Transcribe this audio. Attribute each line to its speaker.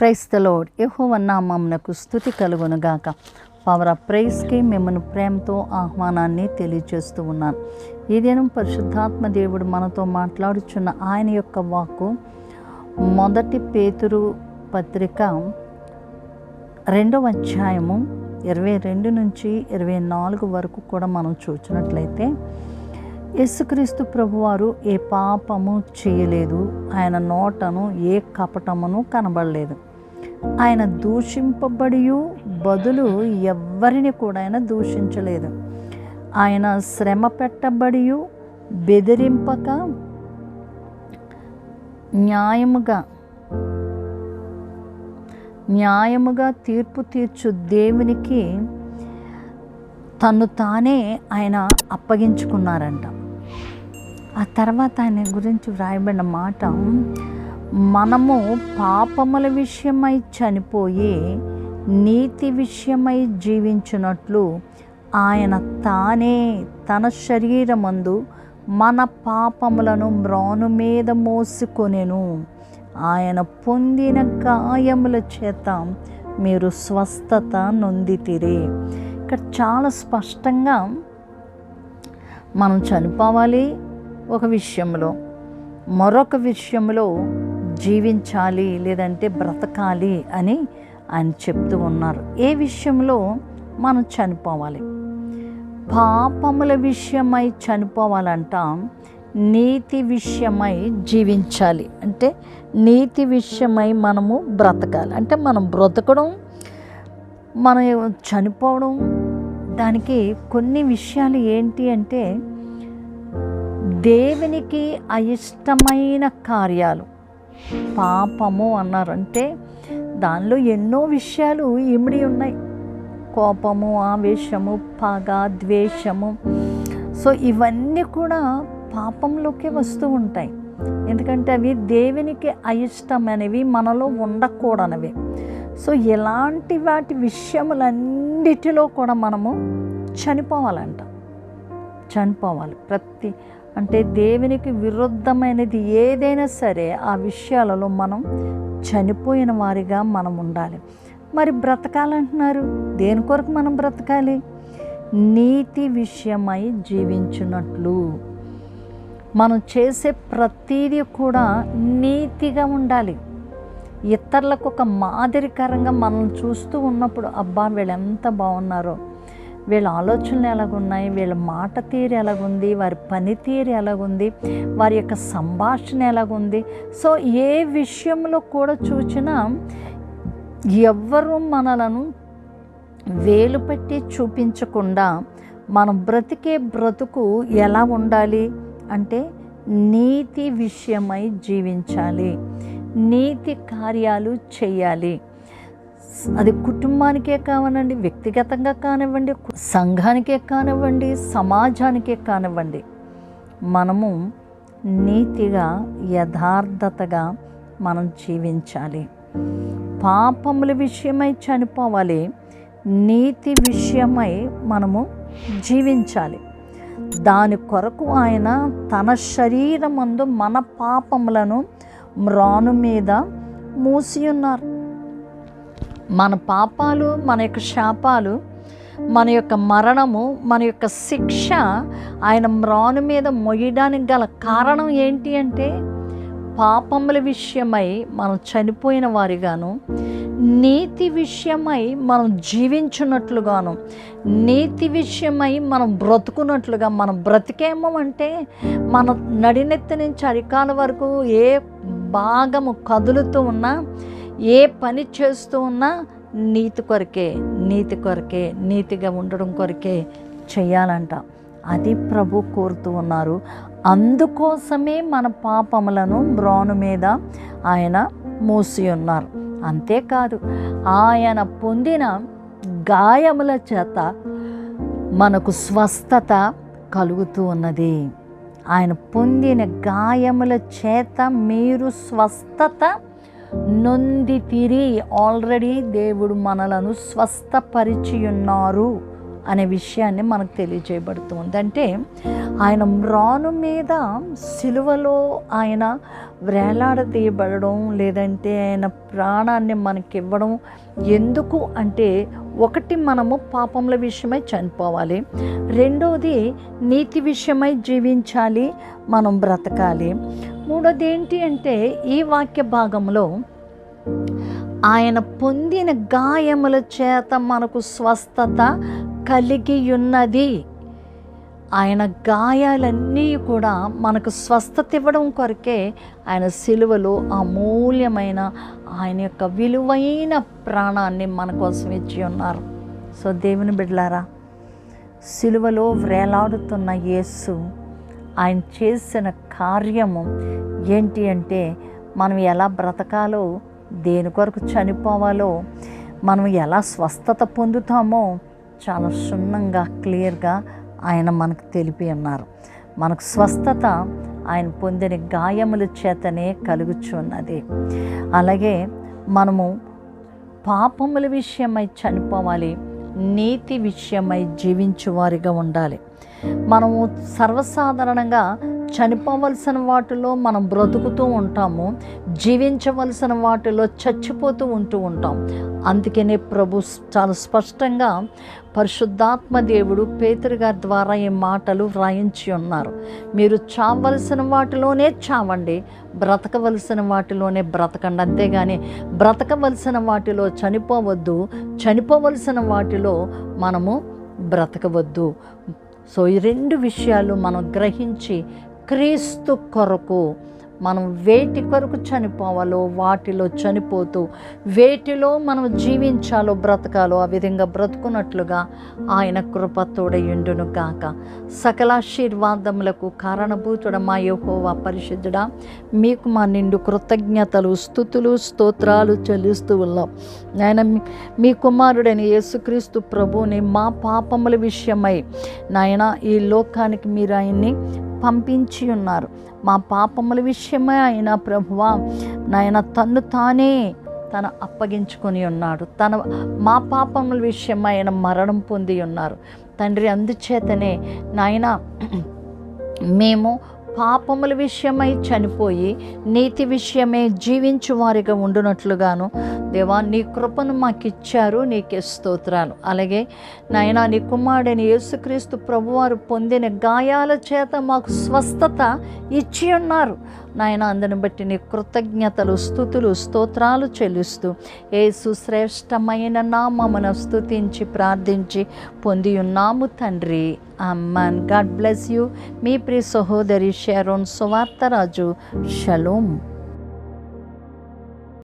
Speaker 1: Price the load స్థుతి కలుగునుగాక. Power of ప్రైస్కి మిమ్మల్ని ప్రేమతో ఆహ్వానాన్ని తెలియజేస్తూ ఉన్నాను. ఈ దినం పరిశుద్ధాత్మ దేవుడు మనతో మాట్లాడుచున్న ఆయన యొక్క వాక్కు మొదటి పేతురు పత్రిక రెండవ అధ్యాయము ఇరవై రెండు నుంచి ఇరవై నాలుగు వరకు కూడా మనం చూసినట్లయితే యేసుక్రీస్తు ప్రభువారు ఏ పాపము చేయలేదు. ఆయన నోటను ఏ కపటమును కనబడలేదు. ఆయన దూషింపబడియు బదులు ఎవ్వరిని కూడా ఆయన దూషించలేదు. ఆయన శ్రమ పెట్టబడి బెదిరింపక న్యాయముగా న్యాయముగా తీర్పు తీర్చు దేవునికి తను తానే ఆయన అప్పగించుకున్నారంట. ఆ తర్వాత ఆయన గురించి వ్రాయబడిన మాట మనము పాపముల విషయమై చనిపోయి నీతి విషయమై జీవించినట్లు ఆయన తానే తన శరీరమందు మన పాపములను మ్రాను మీద మోసుకొనెను. ఆయన పొందిన గాయముల చేత మీరు స్వస్థత నొందితిరే. ఇక్కడ చాలా స్పష్టంగా మనం చనిపోవాలి ఒక విషయంలో మరొక విషయంలో జీవించాలి లేదంటే బ్రతకాలి అని ఆయన చెప్తూ ఉన్నారు. ఏ విషయంలో మనం చనిపోవాలి? పాపముల విషయమై చనిపోవాలంట నీతి విషయమై జీవించాలి. అంటే నీతి విషయమై మనము బ్రతకాలి. అంటే మనం బ్రతకడం మనం చనిపోవడం దానికి కొన్ని విషయాలు ఏంటి అంటే దేవునికి అయిష్టమైన కార్యాలు. పాపము అన్నారంటే దానిలో ఎన్నో విషయాలు ఇమిడి ఉన్నాయి. కోపము ఆవేశము పగ ద్వేషము. సో ఇవన్నీ కూడా పాపంలోకే వస్తూ ఉంటాయి. ఎందుకంటే అవి దేవునికి అయిష్టమైనవి మనలో ఉండకూడనివి. సో ఎలాంటి వాటి విషయములన్నిటిలో కూడా మనము చనిపోవాలంట. చనిపోవాలి. ప్రతి అంటే దేవునికి విరుద్ధమైనది ఏదైనా సరే ఆ విషయాలలో మనం చనిపోయిన వారిగా మనం ఉండాలి. మరి బ్రతకాలంటున్నారు? దేని కొరకు మనం బ్రతకాలి? నీతి విషయమై జీవించినట్లు. మనం చేసే ప్రతీది కూడా నీతిగా ఉండాలి. ఇతరులకు ఒక మాదిరికరంగా మనం చూస్తూ ఉన్నప్పుడు అబ్బా వీళ్ళు ఎంత బాగున్నారో. వీళ్ళ ఆలోచనలు ఎలాగున్నాయి? వీళ్ళ మాట తీరు ఎలాగుంది? వారి పనితీరు ఎలాగుంది? వారి యొక్క సంభాషణ ఎలాగుంది? సో ఏ విషయంలో కూడా చూచినా ఎవ్వరూ మనలను వేలు పెట్టి చూపించకుండా మనం బ్రతికే బ్రతుకు ఎలా ఉండాలి? అంటే నీతి విషయమై జీవించాలి. నీతి కార్యాలు చేయాలి. అది కుటుంబానికే కావనండి వ్యక్తిగతంగా కానివ్వండి సంఘానికే కానివ్వండి సమాజానికే కానివ్వండి మనము నీతిగా యథార్థతగా మనం జీవించాలి. పాపముల విషయమై చనిపోవాలి. నీతి విషయమై మనము జీవించాలి. దాని కొరకు ఆయన తన శరీరమందు మన పాపములను మ్రాను మీద మూసి ఉన్నారు మన పాపాలు మన యొక్క శాపాలు మన యొక్క మరణము మన యొక్క శిక్ష ఆయన మ్రాను మీద మొయ్యడానికి గల కారణం ఏంటి అంటే పాపముల విషయమై మనం చనిపోయిన వారిగాను నీతి విషయమై మనం జీవించున్నట్లుగాను నీతి విషయమై మనం బ్రతుకున్నట్లుగా మనం బ్రతికేమో అంటే మన నడినెత్తి నుంచి అరికాల వరకు ఏ భాగము కదులుతూ ఉన్నా ఏ పని చేస్తూ ఉన్నా నీతి కొరకే నీతి కొరకే నీతిగా ఉండడం కొరకే చేయాలంట అది ప్రభు కోరుతూ ఉన్నారు. అందుకోసమే మన పాపములను బ్రాను మీద ఆయన మూసి ఉన్నారు. అంతేకాదు ఆయన పొందిన గాయముల చేత మనకు స్వస్థత కలుగుతూ ఉన్నది. ఆయన పొందిన గాయముల చేత మీరు స్వస్థత నొంది తిరి ఆల్రెడీ దేవుడు మనలను స్వస్థపరిచి ఉన్నారు అనే విషయాన్ని మనకు తెలియజేయబడుతుంది. అంటే ఆయన మ్రాను మీద సిలువలో ఆయన వేలాడదీయబడడం లేదంటే ఆయన ప్రాణాన్ని మనకి ఇవ్వడం ఎందుకు అంటే ఒకటి మనము పాపముల విషయమై చనిపోవాలి. రెండవది నీతి విషయమై జీవించాలి మనం బ్రతకాలి. మూడోది ఏంటి అంటే ఈ వాక్య భాగంలో ఆయన పొందిన గాయముల చేత మనకు స్వస్థత కలిగి ఉన్నది. ఆయన గాయాలన్నీ కూడా మనకు స్వస్థత ఇవ్వడం కొరకే ఆయన సిలువలో అమూల్యమైన ఆయన యొక్క విలువైన ప్రాణాన్ని మన కోసం ఇచ్చి ఉన్నారు. సో దేవుని బిడ్డలారా సిలువలో వ్రేలాడుతున్న యేసు ఆయన చేసిన కార్యము ఏంటి అంటే మనం ఎలా బ్రతకాలో దేని కొరకు చనిపోవాలో మనం ఎలా స్వస్థత పొందుతామో చాలా క్షుణ్ణంగా క్లియర్గా ఆయన మనకు తెలిపి ఉన్నారు. మనకు స్వస్థత ఆయన పొందిన గాయముల చేతనే కలుగుచున్నది. అలాగే మనము పాపముల విషయమై చనిపోవాలి నీతి విషయమై జీవించువారిగా ఉండాలి. మనము సర్వసాధారణంగా చనిపోవలసిన వాటిలో మనం బ్రతుకుతూ ఉంటాము జీవించవలసిన వాటిలో చచ్చిపోతూ ఉంటూ ఉంటాం. అందుకనే ప్రభు చాలా స్పష్టంగా పరిశుద్ధాత్మ దేవుడు పేతురు గారి ద్వారా ఈ మాటలు వ్రాయించి ఉన్నారు. మీరు చావలసిన వాటిలోనే చావండి బ్రతకవలసిన వాటిలోనే బ్రతకండి. అంతేగాని బ్రతకవలసిన వాటిలో చనిపోవద్దు చనిపోవలసిన వాటిలో మనము బ్రతకవద్దు. సో ఈ రెండు విషయాలు మనం గ్రహించి క్రీస్తు కొరకు మనం వేటి కొరకు చనిపోవాలో వాటిలో చనిపోతూ వేటిలో మనం జీవించాలో బ్రతకాలో ఆ విధంగా బ్రతుకున్నట్లుగా ఆయన కృప తోడయుండును గాక. సకలాశీర్వాదములకు కారణభూతుడ మా యెహోవా పరిశుద్ధుడా మీకు మా నిండు కృతజ్ఞతలు స్థుతులు స్తోత్రాలు చెల్లిస్తూ ఉన్నాం. నాయన మీ- మీ కుమారుడైన యేసుక్రీస్తు ప్రభువుని మా పాపముల విషయమై నాయన ఈ లోకానికి మీరు ఆయన్ని పంపించి ఉన్నారు. మా పాపముల విషయమే ఆయన ప్రభువా నాయన తన్ను తానే తన అప్పగించుకొని ఉన్నాడు. తన మా పాపముల విషయమై ఆయన మరణం పొంది ఉన్నారు. తండ్రి అందుచేతనే నాయన మేము పాపముల విషయమై చనిపోయి నీతి విషయమే జీవించు వారిగా ఉండునట్లుగాను దేవా నీ కృపను మాకు ఇచ్చారు నీకే స్తోత్రాలు. అలాగే నాయన నీ కుమారుడైన యేసుక్రీస్తు ప్రభువారు పొందిన గాయాల చేత మాకు స్వస్థత ఇచ్చి ఉన్నారు నాయన అందుని బట్టి నీ కృతజ్ఞతలు స్థుతులు స్తోత్రాలు చెల్లిస్తూ ఏ సుశ్రేష్టమైన నామమున స్థుతించి ప్రార్థించి పొంది ఉన్నాము తండ్రి. అమ్మాన్ గాడ్ బ్లెస్ యూ మీ ప్రియ సహోదరి షారోన్ సువార్తరాజు షలోమ్